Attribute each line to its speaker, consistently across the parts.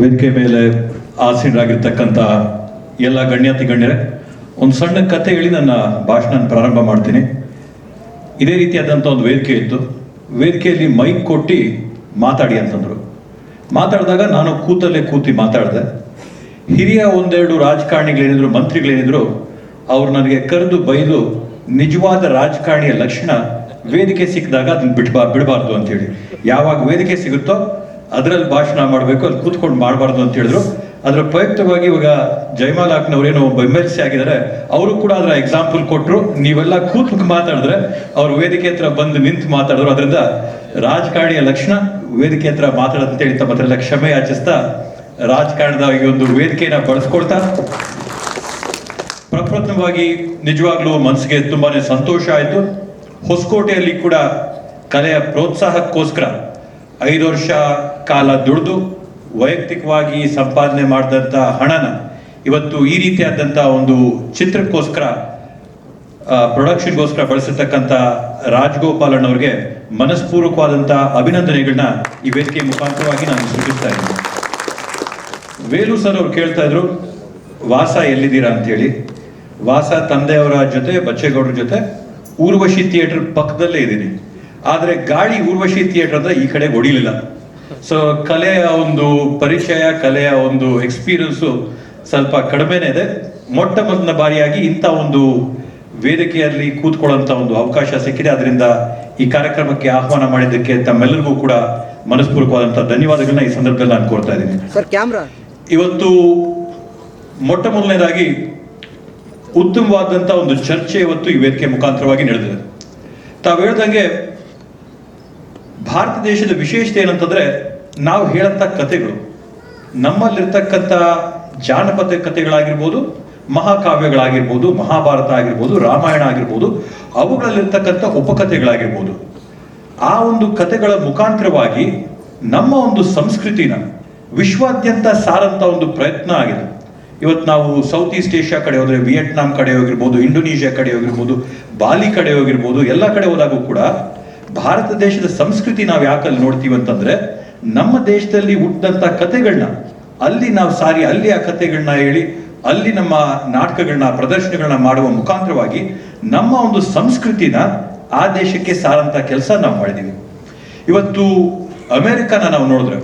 Speaker 1: ವೇದಿಕೆ ಮೇಲೆ ಆಸೀನರಾಗಿರ್ತಕ್ಕಂಥ ಎಲ್ಲ ಗಣ್ಯಾತಿ ಗಣ್ಯರೇ, ಒಂದು ಸಣ್ಣ ಕತೆ ಹೇಳಿ ನನ್ನ ಭಾಷಣ ಪ್ರಾರಂಭ ಮಾಡ್ತೀನಿ. ಇದೇ ರೀತಿಯಾದಂಥ ಒಂದು ವೇದಿಕೆ ಇತ್ತು. ವೇದಿಕೆಯಲ್ಲಿ ಮೈಕ್ ಕೊಟ್ಟು ಮಾತಾಡಿ ಅಂತಂದರು. ಮಾತಾಡಿದಾಗ ನಾನು ಕೂತಲ್ಲೇ ಕೂತಿ ಮಾತಾಡಿದೆ. ಹಿರಿಯ ಒಂದೆರಡು ರಾಜಕಾರಣಿಗಳೇನಿದ್ರು, ಮಂತ್ರಿಗಳೇನಿದ್ರು, ಅವ್ರು ನನಗೆ ಕರೆದು ಬೈದು ನಿಜವಾದ ರಾಜಕಾರಣಿಯ ಲಕ್ಷಣ ವೇದಿಕೆ ಸಿಕ್ಕಿದಾಗ ಅದನ್ನ ಬಿಡ್ಬಾ, ಬಿಡಬಾರ್ದು ಅಂತೇಳಿ ಯಾವಾಗ ವೇದಿಕೆ ಸಿಗುತ್ತೋ ಅದರಲ್ಲಿ ಭಾಷಣ ಮಾಡಬೇಕು ಅಲ್ಲಿ ಕೂತ್ಕೊಂಡು ಮಾಡಬಾರ್ದು ಅಂತ ಹೇಳಿದ್ರು. ಅದರ ಪ್ರಯುಕ್ತವಾಗಿ ಇವಾಗ ಜೈಮಾಲ್ ಒಬ್ಬ ಎಂ ಎಲ್ ಸಿ ಆಗಿದ್ದಾರೆ. ಅವರು ಕೂಡ ಅದರ ಎಕ್ಸಾಂಪಲ್ ಕೊಟ್ಟರು ನೀವೆಲ್ಲ ಕೂತ್ ಮಾತಾಡಿದ್ರೆ ಅವ್ರು ವೇದಿಕೆ ಹತ್ರ ಬಂದು ನಿಂತು ಮಾತಾಡಿದ್ರು. ಅದರಿಂದ ರಾಜಕಾರಣಿಯ ಲಕ್ಷಣ ವೇದಿಕೆ ಹತ್ರ ಅಂತೇಳಿ ತಮ್ಮ ಹತ್ರ ಕ್ಷಮೆ ಯಾಚಿಸ್ತಾ ರಾಜಕಾರಣದ ಈ ಒಂದು ವೇದಿಕೆನ ಬಳಸ್ಕೊಳ್ತಾ ಪ್ರಪ್ರಥಮವಾಗಿ ನಿಜವಾಗ್ಲೂ ಮನಸ್ಸಿಗೆ ತುಂಬಾನೇ ಸಂತೋಷ ಆಯಿತು. ಹೊಸಕೋಟೆಯಲ್ಲಿ ಕೂಡ ಕಲೆಯ ಪ್ರೋತ್ಸಾಹಕ್ಕೋಸ್ಕರ ಐದು ವರ್ಷ ಕಾಲ ದುಡಿದು ವೈಯಕ್ತಿಕವಾಗಿ ಸಂಪಾದನೆ ಮಾಡಿದಂಥ ಹಣನ ಇವತ್ತು ಈ ರೀತಿಯಾದಂಥ ಒಂದು ಚಿತ್ರಕ್ಕೋಸ್ಕರ ಪ್ರೊಡಕ್ಷನ್ಗೋಸ್ಕರ ಬಳಸಿರ್ತಕ್ಕಂಥ ರಾಜಗೋಪಾಲನ್ ಅವರಿಗೆ ಮನಸ್ಪೂರ್ವಕವಾದಂಥ ಅಭಿನಂದನೆಗಳನ್ನ ಈ ವೇದಿಕೆ ಮುಖಾಂತರವಾಗಿ ನಾನು ಸೂಚಿಸ್ತಾ ಇದ್ದೀನಿ. ವೇಲು ಸರ್ ಅವ್ರು ಕೇಳ್ತಾ ಇದ್ರು, ವಾಸ ಎಲ್ಲಿದ್ದೀರಾ ಅಂತೇಳಿ ವಾಸ ತಂದೆಯವರ ಜೊತೆ, ಬಚ್ಚೇಗೌಡರ ಜೊತೆ, ಊರ್ವಶಿ ಥಿಯೇಟರ್ ಪಕ್ಕದಲ್ಲೇ ಇದ್ದೀನಿ. ಆದರೆ ಗಾಳಿ ಊರ್ವಶಿ ಥಿಯೇಟರ್ ಅಂತ ಈ ಕಡೆ ಹೊಡಿಲಿಲ್ಲ ಸೊ ಕಲೆಯ ಒಂದು ಪರಿಚಯ ಕಲೆಯ ಒಂದು ಎಕ್ಸ್ಪೀರಿಯನ್ಸು ಸ್ವಲ್ಪ ಕಡಿಮೆನೇ ಇದೆ. ಮೊಟ್ಟ ಮೊದಲ ಬಾರಿಯಾಗಿ ಇಂಥ ಒಂದು ವೇದಿಕೆಯಲ್ಲಿ ಕೂತ್ಕೊಳ್ಳೋಂಥ ಒಂದು ಅವಕಾಶ ಸಿಕ್ಕಿದೆ. ಅದರಿಂದ ಈ ಕಾರ್ಯಕ್ರಮಕ್ಕೆ ಆಹ್ವಾನ ಮಾಡಿದ್ದಕ್ಕೆ ತಮ್ಮೆಲ್ಲರಿಗೂ ಕೂಡ ಮನಸ್ಪೂರ್ವಕವಾದಂಥ ಧನ್ಯವಾದಗಳನ್ನ ಈ ಸಂದರ್ಭದಲ್ಲಿ ನಾನು ಕೋರ್ತಾ ಇದ್ದೀನಿ.
Speaker 2: ಸರ್ ಕ್ಯಾಮ್ರಾ
Speaker 1: ಇವತ್ತು ಮೊಟ್ಟ ಮೊದಲನೇದಾಗಿ ಉತ್ತಮವಾದಂಥ ಒಂದು ಚರ್ಚೆ ಇವತ್ತು ಈ ವೇದಿಕೆ ಮುಖಾಂತರವಾಗಿ ನಡೆದಿದೆ. ತಾವು ಹೇಳ್ದಂಗೆ ಭಾರತ ದೇಶದ ವಿಶೇಷತೆ ಏನಂತಂದ್ರೆ ನಾವು ಹೇಳಂತ ಕಥೆಗಳು, ನಮ್ಮಲ್ಲಿರ್ತಕ್ಕಂಥ ಜಾನಪದ ಕಥೆಗಳಾಗಿರ್ಬೋದು, ಮಹಾಕಾವ್ಯಗಳಾಗಿರ್ಬೋದು, ಮಹಾಭಾರತ ಆಗಿರ್ಬೋದು, ರಾಮಾಯಣ ಆಗಿರ್ಬೋದು, ಅವುಗಳಲ್ಲಿರ್ತಕ್ಕಂಥ ಉಪಕಥೆಗಳಾಗಿರ್ಬೋದು. ಆ ಒಂದು ಕಥೆಗಳ ಮುಖಾಂತರವಾಗಿ ನಮ್ಮ ಒಂದು ಸಂಸ್ಕೃತಿನ ವಿಶ್ವಾದ್ಯಂತ ಸಾರಂತ ಒಂದು ಪ್ರಯತ್ನ ಆಗಿದೆ. ಇವತ್ತು ನಾವು ಸೌತ್ ಈಸ್ಟ್ ಏಷ್ಯಾ ಕಡೆ ಹೋದರೆ ವಿಯೆಟ್ನಾಂ ಕಡೆ ಹೋಗಿರ್ಬೋದು ಇಂಡೋನೇಷ್ಯಾ ಕಡೆ ಹೋಗಿರ್ಬೋದು ಬಾಲಿ ಕಡೆ ಹೋಗಿರ್ಬೋದು, ಎಲ್ಲ ಕಡೆ ಹೋದಾಗೂ ಕೂಡ ಭಾರತ ದೇಶದ ಸಂಸ್ಕೃತಿ ನಾವು ಯಾಕಲ್ಲಿ ನೋಡ್ತೀವಿ ಅಂತಂದ್ರೆ ನಮ್ಮ ದೇಶದಲ್ಲಿ ಹುಟ್ಟಿದಂಥ ಕಥೆಗಳನ್ನ ಅಲ್ಲಿ ನಾವು ಸಾರಿ ಅಲ್ಲಿ ಆ ಕಥೆಗಳನ್ನ ಹೇಳಿ, ಅಲ್ಲಿ ನಮ್ಮ ನಾಟಕಗಳನ್ನ ಪ್ರದರ್ಶನಗಳನ್ನ ಮಾಡುವ ಮುಖಾಂತರವಾಗಿ ನಮ್ಮ ಒಂದು ಸಂಸ್ಕೃತಿನ ಆ ದೇಶಕ್ಕೆ ಸಾರಂತ ಕೆಲಸ ನಾವು ಮಾಡಿದೀವಿ. ಇವತ್ತು ಅಮೆರಿಕನ ನಾವು ನೋಡಿದ್ರೆ,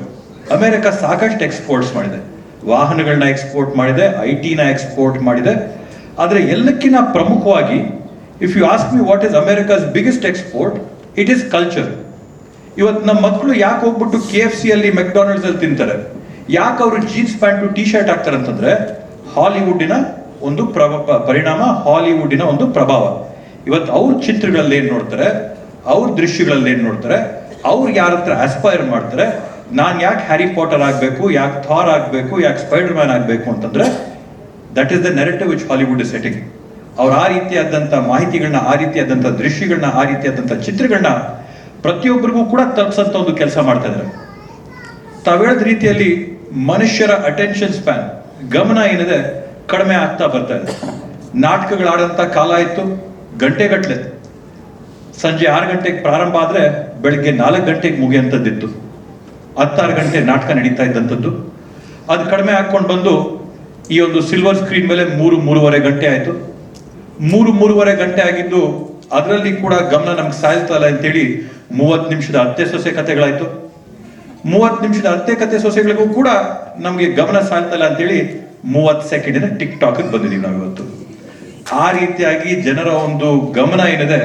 Speaker 1: ಅಮೆರಿಕ ಸಾಕಷ್ಟು ಎಕ್ಸ್ಪೋರ್ಟ್ಸ್ ಮಾಡಿದೆ. ವಾಹನಗಳನ್ನ ಎಕ್ಸ್ಪೋರ್ಟ್ ಮಾಡಿದೆ ಐ ಟಿನ ಎಕ್ಸ್ಪೋರ್ಟ್ ಮಾಡಿದೆ. ಆದರೆ ಎಲ್ಲಕ್ಕಿಂತ ಪ್ರಮುಖವಾಗಿ if you ask me what is America's biggest export it is culture ಇವತ್ತು ನಮ್ಮ ಮಕ್ಕಳು ಯಾಕೆ ಹೋಗ್ಬಿಟ್ಟು ಕೆ ಎಫ್ ಸಿ ಅಲ್ಲಿ ಅಲ್ಲಿ ತಿಂತಾರೆ? ಯಾಕೆ ಅವರು ಜೀನ್ಸ್ ಪ್ಯಾಂಟು ಟಿ ಶರ್ಟ್ ಹಾಕ್ತಾರೆ ಅಂತಂದ್ರೆ ಹಾಲಿವುಡ್ಡಿನ ಒಂದು ಪರಿಣಾಮ ಹಾಲಿವುಡ್ಡಿನ ಒಂದು ಪ್ರಭಾವ. ಇವತ್ತು ಅವ್ರ ಚಿತ್ರಗಳಲ್ಲಿ ಏನು ನೋಡ್ತಾರೆ? ಅವ್ರ ದೃಶ್ಯಗಳಲ್ಲಿ ಏನು ನೋಡ್ತಾರೆ? ಅವ್ರು ಯಾರ ಹತ್ರ ಆಸ್ಪೈರ್ ಮಾಡ್ತಾರೆ? ನಾನು ಯಾಕೆ ಹ್ಯಾರಿ ಪಾಟರ್ ಆಗಬೇಕು, ಯಾಕೆ ಥಾರ್ ಆಗಬೇಕು, ಯಾಕೆ ಸ್ಪೈಡರ್ ಮ್ಯಾನ್ ಆಗಬೇಕು ಅಂತಂದ್ರೆ that is the narrative which Hollywood is setting ಅವ್ರು ಆ ರೀತಿಯಾದಂಥ ಮಾಹಿತಿಗಳನ್ನ, ಆ ರೀತಿಯಾದಂಥ ದೃಶ್ಯಗಳನ್ನ, ಆ ರೀತಿಯಾದಂಥ ಚಿತ್ರಗಳನ್ನ ಪ್ರತಿಯೊಬ್ಬರಿಗೂ ಕೂಡ ತಲುಪಿಸಂತ ಒಂದು ಕೆಲಸ ಮಾಡ್ತಾ ಇದ್ದಾರೆ ತಾವು ಹೇಳಿದ ರೀತಿಯಲ್ಲಿ ಮನುಷ್ಯರ ಅಟೆನ್ಷನ್ ಸ್ಪ್ಯಾನ್ ಗಮನ ಏನಿದೆ ಕಡಿಮೆ ಆಗ್ತಾ ಬರ್ತಾ ಇದೆ. ನಾಟಕಗಳಾಡಂತ ಕಾಲ ಇತ್ತು ಗಂಟೆಗಟ್ಲೆ. ಸಂಜೆ ಆರು ಗಂಟೆಗೆ ಪ್ರಾರಂಭ ಆದ್ರೆ ಬೆಳಗ್ಗೆ ನಾಲ್ಕು ಗಂಟೆಗೆ ಮುಗಿಯಂತದ್ದಿತ್ತು. ಹತ್ತಾರು ಗಂಟೆ ನಾಟಕ ನಡೀತಾ ಇದ್ದಂಥದ್ದು ಅದು ಕಡಿಮೆ ಹಾಕೊಂಡು ಬಂದು ಈ ಒಂದು ಸಿಲ್ವರ್ ಸ್ಕ್ರೀನ್ ಮೇಲೆ ಮೂರು, ಮೂರುವರೆ ಗಂಟೆ ಆಯಿತು. ಮೂರು ಮೂರುವರೆ ಗಂಟೆ ಆಗಿದ್ದು ಅದರಲ್ಲಿ ಕೂಡ ಗಮನ ನಮ್ಗೆ ಸಾಯ್ತಲ್ಲ ಅಂತೇಳಿ ಮೂವತ್ತು ನಿಮಿಷದ ಅತ್ತೆ ಸೊಸೆ ಕಥೆಗಳಾಯ್ತು. ಮೂವತ್ತು ನಿಮಿಷದ ಅತ್ತೆ ಕತೆ ಸೊಸೆಗಳಿಗೂ ಕೂಡ ನಮಗೆ ಗಮನ ಸಾಯ್ತಲ್ಲ ಅಂತೇಳಿ ಮೂವತ್ತು ಸೆಕೆಂಡಿನ ಟಿಕ್ ಟಾಕ್ ಬಂದಿದ್ದೀವಿ ನಾವು ಇವತ್ತು ಆ ರೀತಿಯಾಗಿ ಜನರ ಒಂದು ಗಮನ ಏನಿದೆ,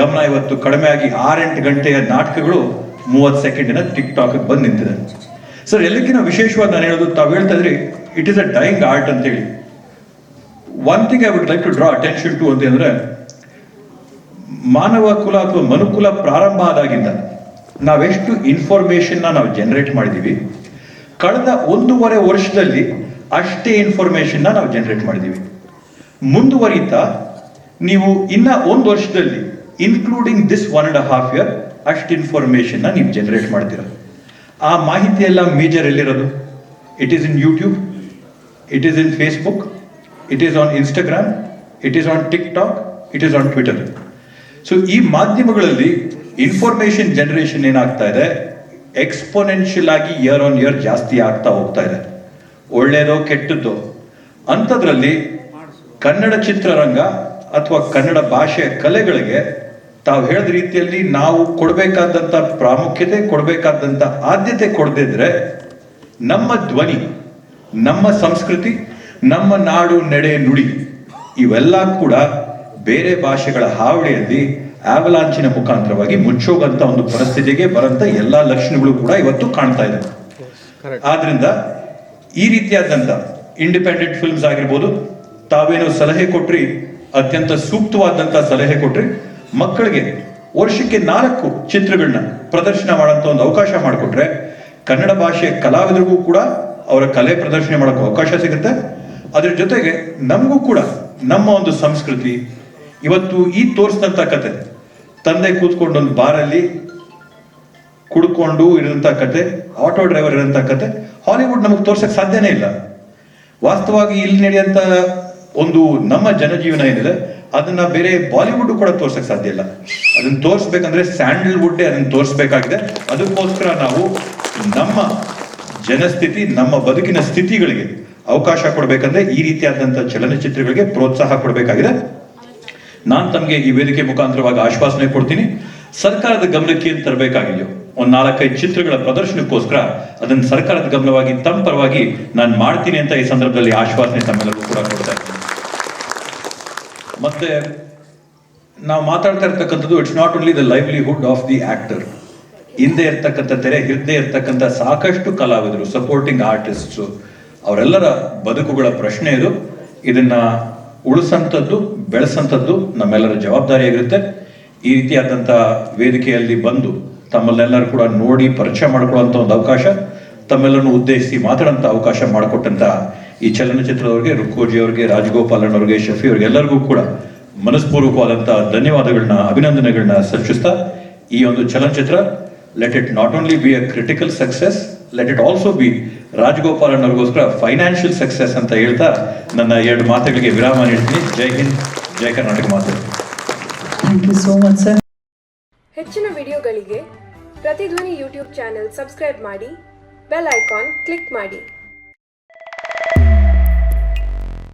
Speaker 1: ಗಮನ ಇವತ್ತು ಕಡಿಮೆ ಆಗಿ ಆರೆಂಟು ಗಂಟೆಯ ನಾಟಕಗಳು ಮೂವತ್ತು ಸೆಕೆಂಡಿನ ಟಿಕ್ ಟಾಕ್ ಬಂದು ನಿಂತಿದೆ. ಸರ್ ಎಲ್ಲಕ್ಕಿಂತ ವಿಶೇಷವಾಗಿ ನಾನು ಹೇಳೋದು ತಾವು ಹೇಳ್ತಾ ಇದ್ರಿ it is a dying art ಅಂತೇಳಿ. One thing I would like to draw attention to ಅಂತಂದ್ರೆ ಮಾನವ ಕುಲ ಅಥವಾ ಮನುಕುಲ ಪ್ರಾರಂಭ ಆದಾಗಿಂದ ನಾವೆಷ್ಟು ಇನ್ಫಾರ್ಮೇಶನ್ ನಾವು ಜನರೇಟ್ ಮಾಡಿದೀವಿ, ಕಳೆದ ಒಂದೂವರೆ ವರ್ಷದಲ್ಲಿ ಅಷ್ಟೇ ಇನ್ಫಾರ್ಮೇಶನ್ ನಾವು ಜನರೇಟ್ ಮಾಡಿದೀವಿ. ಮುಂದುವರಿತಾ, ನೀವು ಇನ್ನ ಒಂದು ವರ್ಷದಲ್ಲಿ including this one and half year ಅಷ್ಟು ಇನ್ಫಾರ್ಮೇಶನ್ ನೀವು ಜನರೇಟ್ ಮಾಡ್ತೀರ. ಆ ಮಾಹಿತಿ ಎಲ್ಲ ಮೇಜರ್ ಎಲ್ಲಿರೋದು? It is in YouTube it is in Facebook it is on Instagram it is on TikTok it is on Twitter so ಈ ಮಾಧ್ಯಮಗಳಲ್ಲಿ ಇನ್ಫಾರ್ಮೇಶನ್ ಜನರೇಷನ್ ಏನಾಗ್ತಾ ಇದೆ? ಎಕ್ಸ್ಪೊನೆನ್ಷಿಯಲ್ ಆಗಿ ಇಯರ್ ಆನ್ ಇಯರ್ ಜಾಸ್ತಿ ಆಗ್ತಾ ಹೋಗ್ತಾ ಇದೆ. ಒಳ್ಳೆಯದೋ ಕೆಟ್ಟದ್ದು. ಅಂಥದ್ರಲ್ಲಿ ಕನ್ನಡ ಚಿತ್ರರಂಗ ಅಥವಾ ಕನ್ನಡ ಭಾಷೆಯ ಕಲೆಗಳಿಗೆ ತಾವು ಹೇಳಿದ ರೀತಿಯಲ್ಲಿ ನಾವು ಕೊಡಬೇಕಾದಂಥ ಪ್ರಾಮುಖ್ಯತೆ, ಕೊಡಬೇಕಾದಂಥ ಆದ್ಯತೆ ಕೊಡದಿದ್ರೆ ನಮ್ಮ ಧ್ವನಿ, ನಮ್ಮ ಸಂಸ್ಕೃತಿ ನಮ್ಮ ನಾಡು ನಡೆ ನುಡಿ. ಇವೆಲ್ಲ ಕೂಡ ಬೇರೆ ಭಾಷೆಗಳ ಹಾವಳಿಯಲ್ಲಿ ಆವಲಾಂಚಿನ ಮುಖಾಂತರವಾಗಿ ಮುಚ್ಚೋಗಂತ ಒಂದು ಪರಿಸ್ಥಿತಿಗೆ ಬರಂತ ಎಲ್ಲಾ ಲಕ್ಷಣಗಳು ಕೂಡ ಇವತ್ತು ಕಾಣ್ತಾ ಇದೆ. ಆದ್ರಿಂದ ಈ ರೀತಿಯಾದಂತ ಇಂಡಿಪೆಂಡೆಂಟ್ ಫಿಲ್ಮ್ಸ್ ಆಗಿರ್ಬೋದು ತಾವೇನು ಸಲಹೆ ಕೊಟ್ರಿ ಅತ್ಯಂತ ಸೂಕ್ತವಾದಂತ ಸಲಹೆ ಕೊಟ್ರಿ ಮಕ್ಕಳಿಗೆ ವರ್ಷಕ್ಕೆ ನಾಲ್ಕು ಚಿತ್ರಗಳನ್ನ ಪ್ರದರ್ಶನ ಮಾಡೋಂಥ ಒಂದು ಅವಕಾಶ ಮಾಡಿಕೊಟ್ರೆ ಕನ್ನಡ ಭಾಷೆಯ ಕಲಾವಿದರಿಗೂ ಕೂಡ ಅವರ ಕಲೆ ಪ್ರದರ್ಶನ ಮಾಡೋಕೆ ಅವಕಾಶ ಸಿಗುತ್ತೆ. ಅದ್ರ ಜೊತೆಗೆ ನಮಗೂ ಕೂಡ ನಮ್ಮ ಒಂದು ಸಂಸ್ಕೃತಿ ಇವತ್ತು ಈ ತೋರಿಸಿದಂಥ ಕತೆ, ತಂದೆ ಕೂತ್ಕೊಂಡು ಒಂದು ಬಾರಲ್ಲಿ ಕುಡ್ಕೊಂಡು ಇರೋಂಥ ಕತೆ, ಆಟೋ ಡ್ರೈವರ್ ಇರೋಂಥ ಕತೆ, ಹಾಲಿವುಡ್ ನಮಗೆ ತೋರ್ಸಕ್ಕೆ ಸಾಧ್ಯನೇ ಇಲ್ಲ. ವಾಸ್ತವವಾಗಿ ಇಲ್ಲಿ ನಡೆಯಂತ ಒಂದು ನಮ್ಮ ಜನಜೀವನ ಏನಿದೆ, ಅದನ್ನ ಬೇರೆ ಬಾಲಿವುಡ್ ಕೂಡ ತೋರ್ಸಕ್ ಸಾಧ್ಯ ಇಲ್ಲ. ಅದನ್ನ ತೋರಿಸ್ಬೇಕಂದ್ರೆ ಸ್ಯಾಂಡಲ್ವುಡ್ ಅದನ್ನ ತೋರಿಸ್ಬೇಕಾಗಿದೆ. ಅದಕ್ಕೋಸ್ಕರ ನಾವು ನಮ್ಮ ಜನಸ್ಥಿತಿ, ನಮ್ಮ ಬದುಕಿನ ಸ್ಥಿತಿಗಳಿಗೆ ಅವಕಾಶ ಕೊಡಬೇಕಂದ್ರೆ ಈ ರೀತಿಯಾದಂಥ ಚಲನಚಿತ್ರಗಳಿಗೆ ಪ್ರೋತ್ಸಾಹ ಕೊಡಬೇಕಾಗಿದೆ. ನಾನು ತಮಗೆ ಈ ವೇದಿಕೆ ಮುಖಾಂತರವಾಗಿ ಆಶ್ವಾಸನೆ ಕೊಡ್ತೀನಿ. ಸರ್ಕಾರದ ಗಮನಕ್ಕೆ ಏನು ತರಬೇಕಾಗಿದೆಯೋ ಒಂದ್ ನಾಲ್ಕೈದು ಚಿತ್ರಗಳ ಪ್ರದರ್ಶನಕ್ಕೋಸ್ಕರ ಅದನ್ನು ಸರ್ಕಾರದ ಗಮನವಾಗಿ ತಮ್ಮ ನಾನು ಮಾಡ್ತೀನಿ ಅಂತ ಈ ಸಂದರ್ಭದಲ್ಲಿ ಆಶ್ವಾಸನೆ ತಮ್ಮೆಲ್ಲರಿಗೂ ಕೂಡ ಕೊಡ್ತಾ ಇದ್ದೀನಿ. ಮತ್ತೆ, ನಾವು ಮಾತಾಡ್ತಾ ಇರ್ತಕ್ಕಂಥದ್ದು it's not only the livelihood of the actor ಹಿಂದೆ ಇರ್ತಕ್ಕಂಥ ತೆರೆ ಹಿಂದೆ ಇರ್ತಕ್ಕಂಥ ಸಾಕಷ್ಟು ಕಲಾವಿದರು ಸಪೋರ್ಟಿಂಗ್ ಆರ್ಟಿಸ್ಟ್ಸ್ ಅವರೆಲ್ಲರ ಬದುಕುಗಳ ಪ್ರಶ್ನೆ ಇದು. ಇದನ್ನ ಉಳಿಸಂಥದ್ದು ಬೆಳೆಸಂಥದ್ದು ನಮ್ಮೆಲ್ಲರ ಜವಾಬ್ದಾರಿಯಾಗಿರುತ್ತೆ. ಈ ರೀತಿಯಾದಂಥ ವೇದಿಕೆಯಲ್ಲಿ ಬಂದು ತಮ್ಮಲ್ಲೆಲ್ಲರೂ ಕೂಡ ನೋಡಿ ಪರಿಚಯ ಮಾಡಿಕೊಳ್ಳುವಂಥ ಒಂದು ಅವಕಾಶ, ತಮ್ಮೆಲ್ಲರನ್ನು ಉದ್ದೇಶಿಸಿ ಮಾತಾಡೋಂಥ ಅವಕಾಶ ಮಾಡಿಕೊಟ್ಟಂತ ಈ ಚಲನಚಿತ್ರದವ್ರಿಗೆ, ರುಕ್ಕೋಜಿ ಅವರಿಗೆ, ರಾಜಗೋಪಾಲನ್ ಅವರಿಗೆ, ಶಫಿ ಅವ್ರಿಗೆ ಎಲ್ಲರಿಗೂ ಕೂಡ ಮನಸ್ಪೂರ್ವಕವಾದಂಥ ಧನ್ಯವಾದಗಳನ್ನ, ಅಭಿನಂದನೆಗಳನ್ನ ಸಲ್ಲಿಸ್ತಾ ಈ ಒಂದು ಚಲನಚಿತ್ರ let it not only be a critical success let it also be Rajagopalan ಅವ್ರಿಗೋಸ್ಕರ ಫೈನಾನ್ಷಿಯಲ್ ಸಕ್ಸಸ್ ಅಂತ ಹೇಳ್ತಾ ನನ್ನ ಎರಡು ಮಾತುಗಳಿಗೆ ವಿರಾಮ ನೀಡ್ತೀನಿ. ಜೈ ಹಿಂದ್ ಜೈ ಕರ್ನಾಟಕ ಮಾತು.
Speaker 2: Thank you so much sir
Speaker 3: ಹೆಚ್ಚಿನ ವಿಡಿಯೋಗಳಿಗೆ ಪ್ರತಿಧ್ವನಿ ಯೂಟ್ಯೂಬ್ ಚಾನೆಲ್ ಸಬ್ಸ್ಕ್ರೈಬ್ ಮಾಡಿ ಬೆಲ್ ಐಕಾನ್ ಕ್ಲಿಕ್ ಮಾಡಿ.